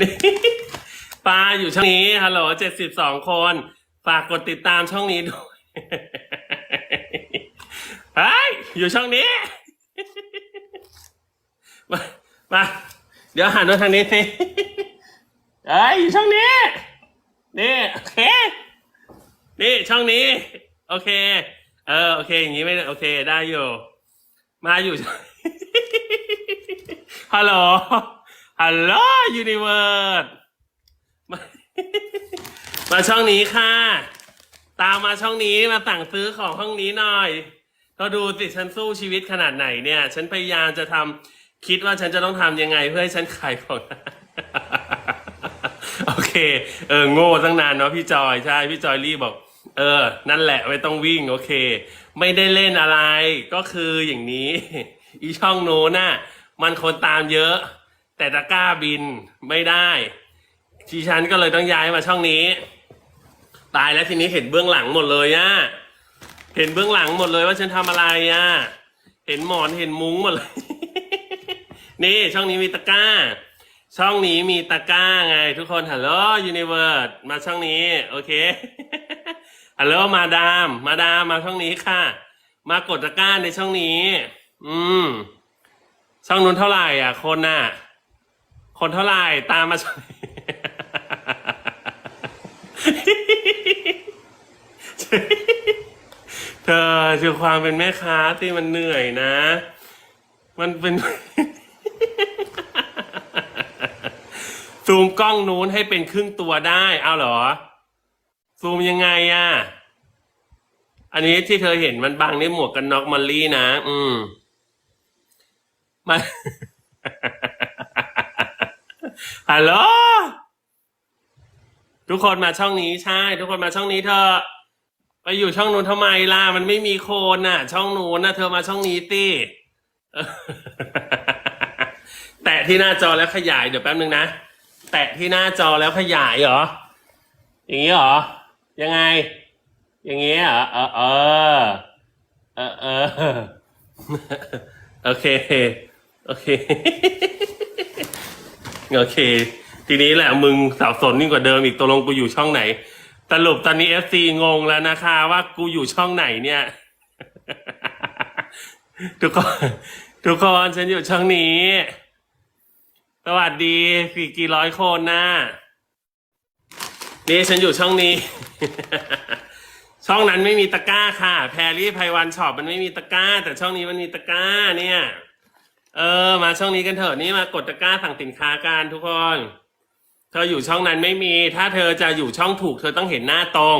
นี่ปลาอยู่ช่องนี้ฮัลโหลเจ็ดสิบสองคน ฝากกดติดตามช่องนี้ด้วยเฮ้ยอยู่ช่องนี้ มา มา เดี๋ยวหันมาทางนี้สิเอ้ยอยู่ช่องนี้ นี่โอเค นี่ช่องนี้ โอเค เออโอเค อย่างนี้ไม่โอเคได้อยู่ มาอยู่ ฮัลโหล ฮัลโหลยูนิเวิร์สมาช่องนี้ค่ะ ตามมาช่องนี้มาสั่งซื้อของห้องนี้หน่อย ก็ดูสิฉันสู้ชีวิตขนาดไหนเนี่ย ฉันพยายามจะทำคิดว่าฉันจะต้องทำยังไงเพื่อให้ฉันขายของโอเค เออโง่ตั้งนานเนาะพี่จอยใช่ พี่จอยรีบบอก เออ นั่นแหละไม่ต้องวิ่ง โอเค ไม่ได้เล่นอะไร ก็คืออย่างนี้ อีช่องโน้นน่ะ มันคนตามเยอะ แต่ตะกร้าบินไม่ได้ทีฉันก็เลยต้องย้ายมาช่องนี้ ตายแล้วทีนี้เห็นเบื้องหลังหมดเลยอะเห็นเบื้องหลังหมดเลยว่าฉันทำอะไรอะเห็นหมอนเห็นมุ้งหมดเลย นี่ช่องนี้มีตะกร้า ช่องนี้มีตะกร้าไง ทุกคนฮัลโหลยูนิเวิร์สมาช่องนี้ โอเคฮัลโหลมาดาม มาดามมาช่องนี้ค่ะ มากดตะกร้าในช่องนี้ อืมช่องนู้นเท่าไหร่อะ คนน่ะ คนเท่าไหร่ตามมาช่องนี้เธอคือความเป็นแม่ค้าที่มันเหนื่อยนะ มันเป็น ซูมกล้องนู้นให้เป็นครึ่งตัวได้ เอาเหรอ ซูมยังไงอะอันนี้ที่เธอเห็นมันบังในหมวกกันน็อกมอลลี่นะ อืมมา ฮัลโหลทุกคนมาช่องนี้ใช่ ทุกคนมาช่องนี้เธอ ไปอยู่ช่องนู้นทำไมล่ะ มันไม่มีโคนน่ะ ช่องนู้นน่ะ เธอมาช่องนี้สิแตะที่หน้าจอแล้วขยายเดี๋ยวแป๊บนึงนะ แตะที่หน้าจอแล้วขยายเหรอ อย่างนี้เหรอ ยังไง อย่างนี้เหรอเออเออเออเออโอเค โอเค โอเค ทีนี้แหละมึงสับสนยิ่งกว่าเดิมอีกตกลงกูอยู่ช่องไหน สรุปตอนนี้เอฟซีงงแล้วนะคะ ว่ากูอยู่ช่องไหนเนี่ย ทุกคนทุกคนฉันอยู่ช่องนี้ สวัสดีสี่กี่ร้อยคนนะนี่ฉันอยู่ช่องนี้ ช่องนั้นไม่มีตะกร้าค่ะ แพรรี่ไพวันช็อปมันไม่มีตะกร้า แต่ช่องนี้มันมีตะกร้าเนี่ย เออ มาช่องนี้กันเถอะนี่มากดตะกร้าสั่งสินค้ากันทุกคน เธออยู่ช่องนั้นไม่มี ถ้าเธอจะอยู่ช่องถูก เธอต้องเห็นหน้าตรง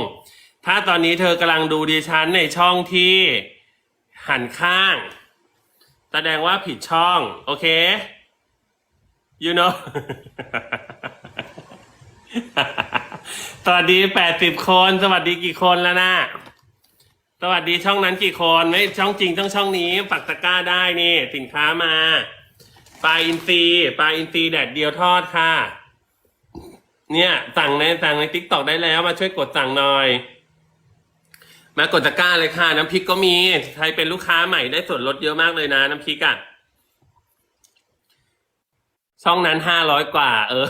ถ้าตอนนี้เธอกำลังดูดิฉันในช่องที่หันข้าง แสดงว่าผิดช่อง โอเค you know สวัสดีแปดสิบคน สวัสดีกี่คนแล้วนะ สวัสดีช่องนั้นกี่คนไม่ช่องจริงต้องช่องนี้ปักตะกร้าได้นี่ สินค้ามาปลาอินทรีปลาอินทรีแดดเดียวทอดค่ะ เนี่ยสั่งในสั่งในทิกตอกได้แล้วมาช่วยกดสั่งหน่อย มากดตะกร้าเลยค่ะ น้ำพริกก็มีใครเป็นลูกค้าใหม่ได้ส่วนลดเยอะมากเลยนะ น้ำพริกอะช่องนั้นห้าร้อยกว่า เออ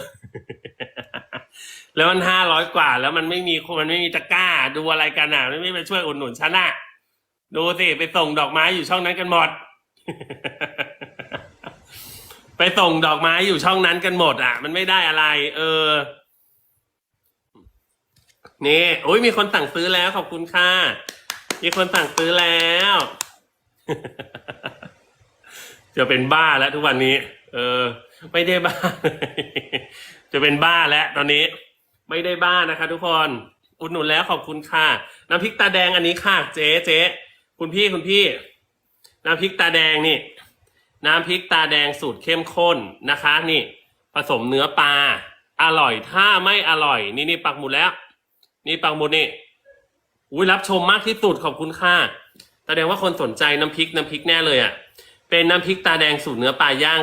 แล้วมันห้าร้อยกว่า แล้วมันไม่มีมันไม่มีตะกร้า ดูอะไรกันอะไม่ไม่ไปช่วยอุดหนุนฉันอะดูสิไปส่งดอกไม้อยู่ช่องนั้นกันหมด ไปส่งดอกไม้อยู่ช่องนั้นกันหมด อะ มันไม่ได้อะไร เออนี่โอ้ยมีคนสั่งซื้อแล้วขอบคุณค่ะมีคนสั่งซื้อแล้วจะเป็นบ้าแล้วทุกวันนี้ เออ ไม่ได้บ้า จะเป็นบ้าแล้วตอนนี้ ไม่ได้บ้านะคะ ทุกคนอุดหนุนแล้วขอบคุณค่ะ น้ำพริกตาแดงอันนี้ค่ะ เจ๊เจ๊คุณพี่คุณพี่ น้ำพริกตาแดงนี่ น้ำพริกตาแดงสูตรเข้มข้นนะคะ นี่ ผสมเนื้อปลาอร่อยถ้าไม่อร่อย นี่นี่ปักหมุดแล้ว นี่ปักหมุดนี่อุ้ยรับชมมากที่สุดขอบคุณค่ะแสดงว่าคนสนใจน้ำพริกน้ำพริกแน่เลยอะเป็นน้ำพริกตาแดงสูตรเนื้อปลาย่าง